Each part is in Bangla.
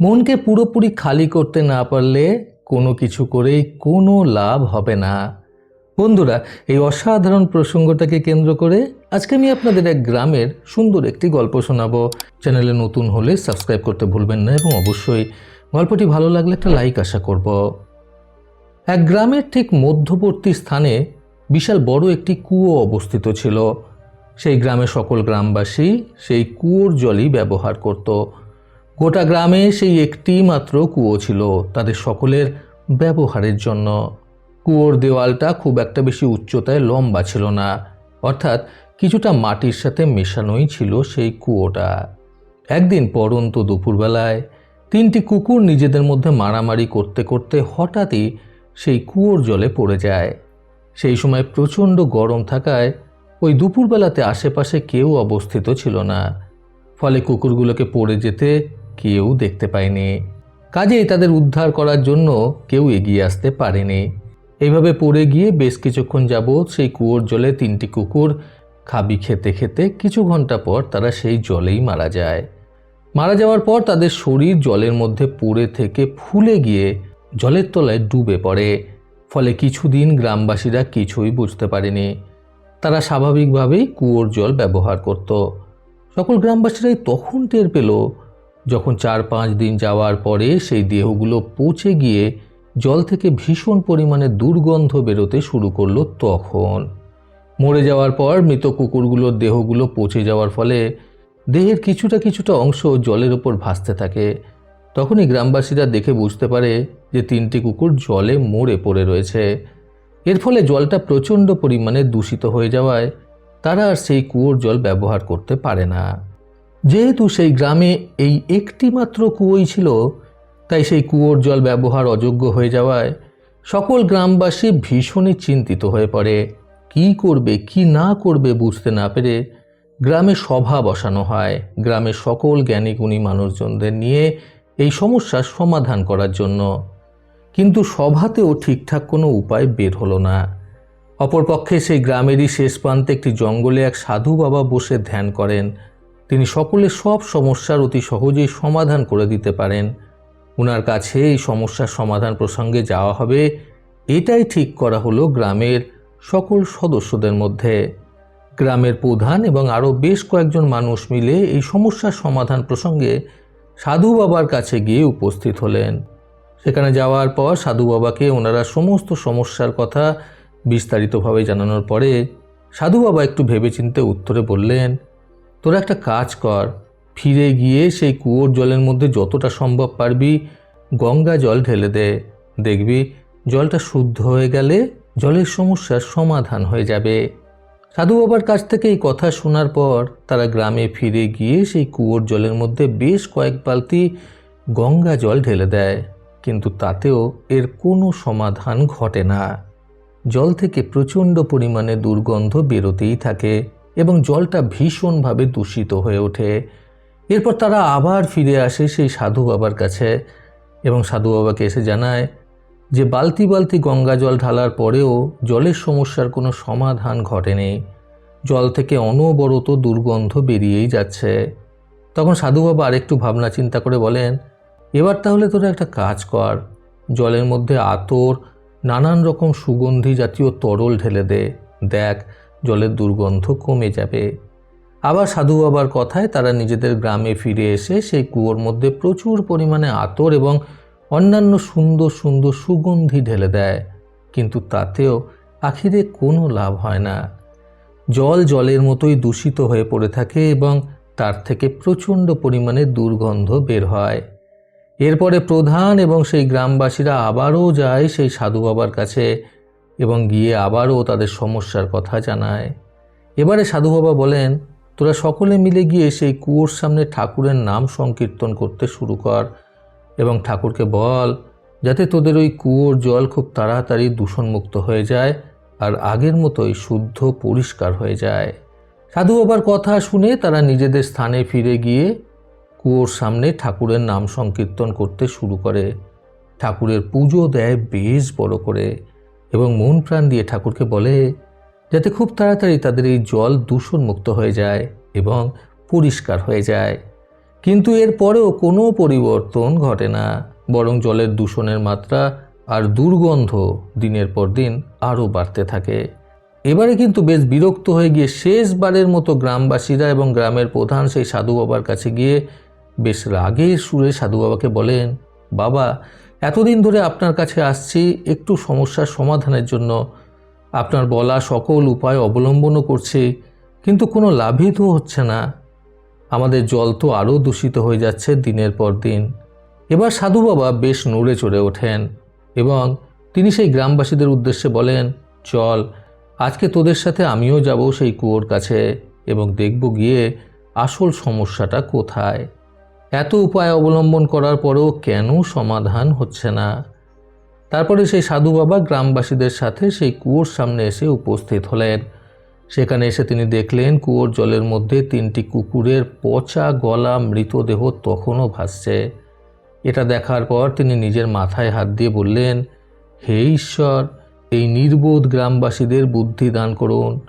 মনকে পুরোপুরি খালি করতে না পারলে কোনো কিছু করেই কোনো লাভ হবে না। বন্ধুরা, এই অসাধারণ প্রসঙ্গটাকে কেন্দ্র করে আজকে আমি আপনাদের এক গ্রামের সুন্দর একটি গল্প শোনাবো। চ্যানেলে নতুন হলে সাবস্ক্রাইব করতে ভুলবেন না এবং অবশ্যই গল্পটি ভালো লাগলে একটা লাইক আশা করব। এক গ্রামের ঠিক মধ্যবর্তী স্থানে বিশাল বড় একটি কুয়ো অবস্থিত ছিল। সেই গ্রামে সকল গ্রামবাসী সেই কুয়োর জলই ব্যবহার করত। গোটা গ্রামে সেই একটি মাত্র কুয়ো ছিল তাদের সকলের ব্যবহারের জন্য। কুয়োর দেওয়ালটা খুব একটা বেশি উচ্চতায় লম্বা ছিল না, অর্থাৎ কিছুটা মাটির সাথে মেশানোই ছিল সেই কুয়োটা। একদিন পরন্ত দুপুরবেলায় তিনটি কুকুর নিজেদের মধ্যে মারামারি করতে করতে হঠাৎই সেই কুয়োর জলে পড়ে যায়। সেই সময় প্রচণ্ড গরম থাকায় ওই দুপুরবেলাতে আশেপাশে কেউ অবস্থিত ছিল না। ফলে কুকুরগুলোকে পড়ে যেতে কেউ দেখতে পায়নি। কাজেই তাদের উদ্ধার করার জন্য কেউ এগিয়ে আসতে পারেনি। এইভাবে পড়ে গিয়ে বেশ কিছুক্ষণ যাবৎ সেই কুয়োর জলে তিনটি কুকুর খাবি খেতে খেতে কিছু ঘণ্টা পর তারা সেই জলেই মারা যায়। মারা যাওয়ার পর তাদের শরীর জলের মধ্যে পড়ে থেকে ফুলে গিয়ে জলের তলায় ডুবে পড়ে। ফলে কিছুদিন গ্রামবাসীরা কিছুই বুঝতে পারেনি। তারা স্বাভাবিকভাবেই কুয়োর জল ব্যবহার করত। সকল গ্রামবাসীরাই তখন টের পেল যখন চার পাঁচ দিন যাওয়ার পরে সেই দেহগুলো পচে গিয়ে জল থেকে ভীষণ পরিমাণে দুর্গন্ধ বেরোতে শুরু করল তখন। মরে যাওয়ার পর মৃত কুকুরগুলোর দেহগুলো পচে যাওয়ার ফলে দেহের কিছুটা কিছুটা অংশ জলের ওপর ভাসতে থাকে। তখনই গ্রামবাসীরা দেখে বুঝতে পারে যে তিনটি কুকুর জলে মরে পড়ে রয়েছে। এর ফলে জলটা প্রচণ্ড পরিমাণে দূষিত হয়ে যাওয়ায় তারা আর সেই কুয়োর জল ব্যবহার করতে পারে না। যেহেতু সেই গ্রামে এই একটি মাত্র কুয়োই ছিল, তাই সেই কুয়োর জল ব্যবহার অযোগ্য হয়ে যাওয়ায় সকল গ্রামবাসী ভীষণই চিন্তিত হয়ে পড়ে। কি করবে, কি না করবে বুঝতে না পেরে গ্রামে সভা বসানো হয়। গ্রামের সকল জ্ঞানীগুণী মানুষজনদের নিয়ে এই সমস্যার সমাধান করার জন্য। কিন্তু সভাতেও ঠিকঠাক কোনো উপায় বের হলো না। অপরপক্ষে সেই গ্রামেরই শেষ প্রান্তে একটি জঙ্গলে এক সাধু বাবা বসে ধ্যান করেন। তিনি সকলের সব সমস্যার অতি সহজেই সমাধান করে দিতে পারেন। ওনার কাছে এই সমস্যার সমাধান প্রসঙ্গে যাওয়া হবে। এটাই ঠিক করা হলো গ্রামের সকল সদস্যদের মধ্যে। গ্রামের প্রধান এবং আরও বেশ কয়েকজন মানুষ মিলে এই সমস্যার সমাধান প্রসঙ্গে সাধু বাবার কাছে গিয়ে উপস্থিত হলেন। সেখানে যাওয়ার পর সাধু বাবাকে ওনারা সমস্ত সমস্যার কথা বিস্তারিতভাবে জানানোর পরে সাধু বাবা একটু ভেবেচিন্তে উত্তরে বললেন তোরা একটা কাজ কর, ফিরে গিয়ে সেই কুয়োর জলের মধ্যে যতটা সম্ভব পারবি গঙ্গা জল ঢেলে দে। দেখবি জলটা শুদ্ধ হয়ে গেলে জলের সমস্যার সমাধান হয়ে যাবে। সাধু বাবার কাছ থেকে এই কথা শোনার পর তারা গ্রামে ফিরে গিয়ে সেই কুয়োর জলের মধ্যে বেশ কয়েক বালতি গঙ্গা জল ঢেলে দেয়। কিন্তু তাতেও এর কোনো সমাধান ঘটে না। জল থেকে প্রচণ্ড পরিমাণে দুর্গন্ধ বেরোতেই থাকে। এবং জলটা ভীষণভাবে দূষিত হয়ে ওঠে। এরপর তারা আবার ফিরে আসে সেই সাধু বাবার কাছে এবং সাধু বাবাকে এসে জানায় যে বালতি বালতি গঙ্গা জল ঢালার পরেও জলের সমস্যার কোনো সমাধান ঘটেনি। জল থেকে অনবরত দুর্গন্ধ বেরিয়েই যাচ্ছে। তখন সাধু বাবা আরেকটু ভাবনা চিন্তা করে বলেন, এবার তাহলে তোরা একটা কাজ কর। জলের মধ্যে আতর, নানান রকম সুগন্ধি জাতীয় তরল ঢেলে দে। দেখ জলের দুর্গন্ধ কমে যাবে। আবার সাধু বাবার কথায় তারা নিজেদের গ্রামে ফিরে এসে সেই কুয়োর মধ্যে প্রচুর পরিমাণে আতর এবং অন্যান্য সুন্দর সুন্দর সুগন্ধি ঢেলে দেয়। কিন্তু তাতেও আখিরে কোনো লাভ হয় না। জল জলের মতোই দূষিত হয়ে পড়ে থাকে এবং তার থেকে প্রচণ্ড পরিমাণে দুর্গন্ধ বের হয়। এরপরে প্রধান এবং সেই গ্রামবাসীরা আবারও যায় সেই সাধু বাবার কাছে। এবং গিয়ে আবারও তাদের সমস্যার কথা জানায়। এবারে সাধু বাবা বলেন, তোরা সকলে মিলে গিয়ে সেই কুয়োর সামনে ঠাকুরের নাম সংকীর্তন করতে শুরু কর এবং ঠাকুরকে বল, যাতে তোদের ওই কুয়োর জল খুব তাড়াতাড়ি দূষণমুক্ত হয়ে যায় আর আগের মতোই শুদ্ধ পরিষ্কার হয়ে যায়। সাধু বাবার কথা শুনে তারা নিজেদের স্থানে ফিরে গিয়ে কুয়োর সামনে ঠাকুরের নাম সংকীর্তন করতে শুরু করে। ঠাকুরের পুজো দেয় বেশ বড় করে। এবং মন প্রাণ দিয়ে ঠাকুরকে বলে, যাতে খুব তাড়াতাড়ি তাদের এই জল দূষণমুক্ত হয়ে যায় এবং পরিষ্কার হয়ে যায়। কিন্তু এর পরেও কোনো পরিবর্তন ঘটে না, বরং জলের দূষণের মাত্রা আর দুর্গন্ধ দিনের পর দিন আরও বাড়তে থাকে। এবারে কিন্তু বেশ বিরক্ত হয়ে গিয়ে শেষবারের মতো গ্রামবাসীরা এবং গ্রামের প্রধান সেই সাধু বাবার কাছে গিয়ে বেশ রাগের সুরে সাধু বাবাকে বলেন, বাবা এতদিন ধরে আপনার কাছে আসছি একটু সমস্যার সমাধানের জন্য। আপনার বলা সকল উপায় অবলম্বনও করছি, কিন্তু কোনো লাভই তো হচ্ছে না। আমাদের জল তো আরও দূষিত হয়ে যাচ্ছে দিনের পর দিন। এবার সাধু বাবা বেশ নড়ে চড়ে ওঠেন এবং তিনি সেই গ্রামবাসীদের উদ্দেশ্যে বলেন, চল, আজকে তোদের সাথে আমিও যাব সেই কুয়োর কাছে এবং দেখব গিয়ে আসল সমস্যাটা কোথায়? এত উপায় অবলম্বন করার পরেও কেন সমাধান হচ্ছে না? তারপরে সেই সাধু বাবা গ্রামবাসীদের সাথে সেই কুয়োর সামনে এসে উপস্থিত হলেন। সেখানে এসে তিনি দেখলেন কুয়োর জলের মধ্যে তিনটি কুকুরের পচা গলা মৃতদেহ তখনও ভাসছে। এটা দেখার পর তিনি নিজের মাথায় হাত দিয়ে বললেন, হে ঈশ্বর, এই নির্বোধ গ্রামবাসীদের বুদ্ধি দান করুন।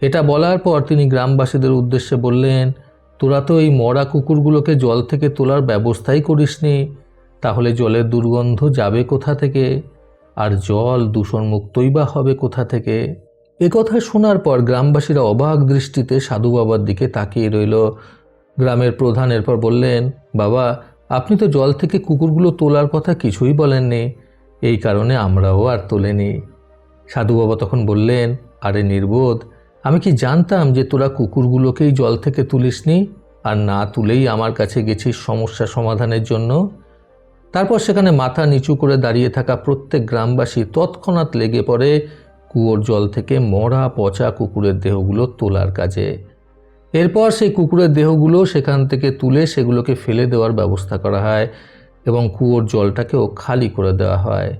এটা বলার পর তিনি গ্রামবাসীদের উদ্দেশ্যে বললেন তোরা তো এই মরা কুকুরগুলোকে জল থেকে তোলার ব্যবস্থাই করিসনি। তাহলে জলের দুর্গন্ধ যাবে কোথা থেকে? আর জল দূষণমুক্তই বা হবে কোথা থেকে? এ কথা শোনার পর গ্রামবাসীরা অবাক দৃষ্টিতে সাধু বাবার দিকে তাকিয়ে রইল। গ্রামের প্রধান এরপর বললেন, বাবা, আপনি তো জল থেকে কুকুরগুলো তোলার কথা কিছুই বলেননি। এই কারণে আমরাও আর তোলেনি। সাধু বাবা তখন বললেন, আরে নির্বোধ আমি কি জানতাম যে তোরা কুকুরগুলোকেই জল থেকে তুলিসনি আর না তুলেই আমার কাছে গেছিস সমস্যা সমাধানের জন্য? তারপর সেখানে মাথা নিচু করে দাঁড়িয়ে থাকা প্রত্যেক গ্রামবাসী তৎক্ষণাৎ লেগে পড়ে কুয়োর জল থেকে মরা পচা কুকুরের দেহগুলো তোলার কাজে। এরপর সেই কুকুরের দেহগুলো সেখান থেকে তুলে সেগুলোকে ফেলে দেওয়ার ব্যবস্থা করা হয় এবং কুয়োর জলটাকেও খালি করে দেওয়া হয়।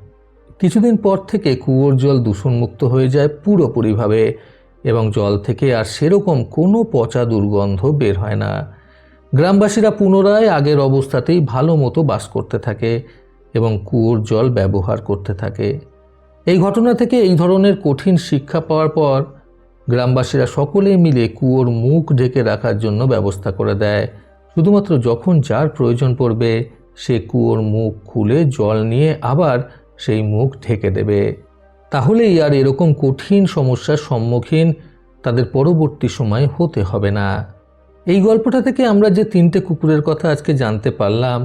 কিছুদিন পর থেকে কুয়োর জল দূষণমুক্ত হয়ে যায় পুরোপুরিভাবে। এবং জল থেকে আর সেরকম কোনো পচা দুর্গন্ধ বের হয় না। গ্রামবাসীরা পুনরায় আগের অবস্থাতেই ভালো মতো বাস করতে থাকে এবং কুয়োর জল ব্যবহার করতে থাকে। এই ঘটনা থেকে এই ধরনের কঠিন শিক্ষা পাওয়ার পর গ্রামবাসীরা সকলে মিলে কুয়োর মুখ ঢেকে রাখার জন্য ব্যবস্থা করে দেয়। শুধুমাত্র যখন যার প্রয়োজন পড়বে, সে কুয়োর মুখ খুলে জল নিয়ে আবার সেই মুখ ঢেকে দেবে। তাহলেই আর এরকম কঠিন সমস্যার সম্মুখীন তাদের পরবর্তী সময় হতে হবে না। এই গল্পটা থেকে আমরা যে তিনটে কুকুরের কথা আজকে জানতে পারলাম,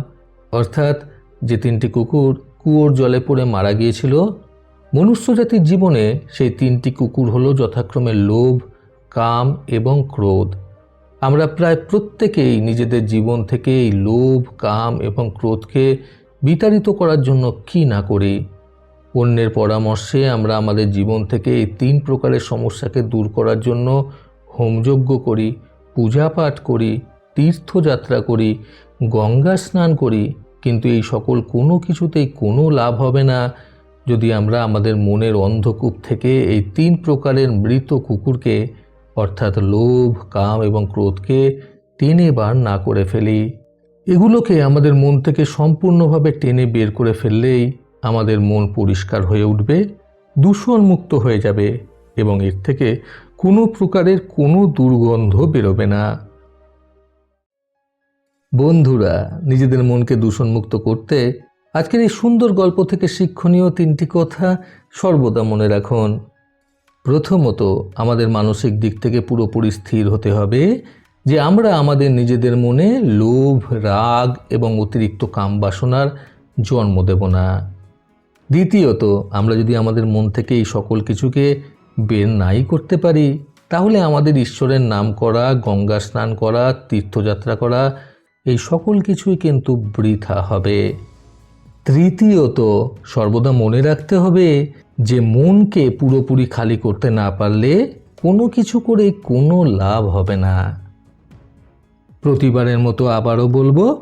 অর্থাৎ যে তিনটি কুকুর কুয়োর জলে পড়ে মারা গিয়েছিল মনুষ্য জাতির জীবনে সেই তিনটি কুকুর হলো যথাক্রমে লোভ, কাম এবং ক্রোধ। আমরা প্রায় প্রত্যেকেই নিজেদের জীবন থেকে এই লোভ, কাম এবং ক্রোধকে বিতাড়িত করার জন্য কি না করি অন্যের পরামর্শে আমরা আমাদের জীবন থেকে এই তিন প্রকারের সমস্যাকে দূর করার জন্য হোমযজ্ঞ করি পূজা পাঠ করি, তীর্থযাত্রা করি, গঙ্গা স্নান করি। কিন্তু এই সকল কোনো কিছুতেই কোনো লাভ হবে না যদি আমরা আমাদের মনের অন্ধকূপ থেকে এই তিন প্রকারের মৃত কুকুরকে, অর্থাৎ লোভ, কাম এবং ক্রোধকে টেনে বার না করে ফেলি। এগুলোকে আমাদের মন থেকে সম্পূর্ণভাবে টেনে বের করে ফেললেই আমাদের মন পরিষ্কার হয়ে উঠবে দূষণমুক্ত হয়ে যাবে এবং এর থেকে কোনো প্রকারের কোনো দুর্গন্ধ বেরোবে না। বন্ধুরা, নিজেদের মনকে দূষণমুক্ত করতে আজকের এই সুন্দর গল্প থেকে শিক্ষণীয় তিনটি কথা সর্বদা মনে রাখুন। প্রথমত, আমাদের মানসিক দিক থেকে পুরোপুরি স্থির হতে হবে যে আমরা আমাদের নিজেদের মনে লোভ, রাগ এবং অতিরিক্ত কাম বাসনার জন্ম দেব না। দ্বিতীয়ত, আমরা যদি আমাদের মন থেকে এই সকল কিছুকে বের নাই করতে পারি, তাহলে আমাদের ঈশ্বরের নাম করা, গঙ্গা স্নান করা, তীর্থযাত্রা করা, এই সকল কিছুই কিন্তু বৃথা হবে। তৃতীয়ত, সর্বদা মনে রাখতে হবে যে মনকে পুরোপুরি খালি করতে না পারলে কোনো কিছু করে কোনো লাভ হবে না। প্রতিবারের মতো আবারও বলব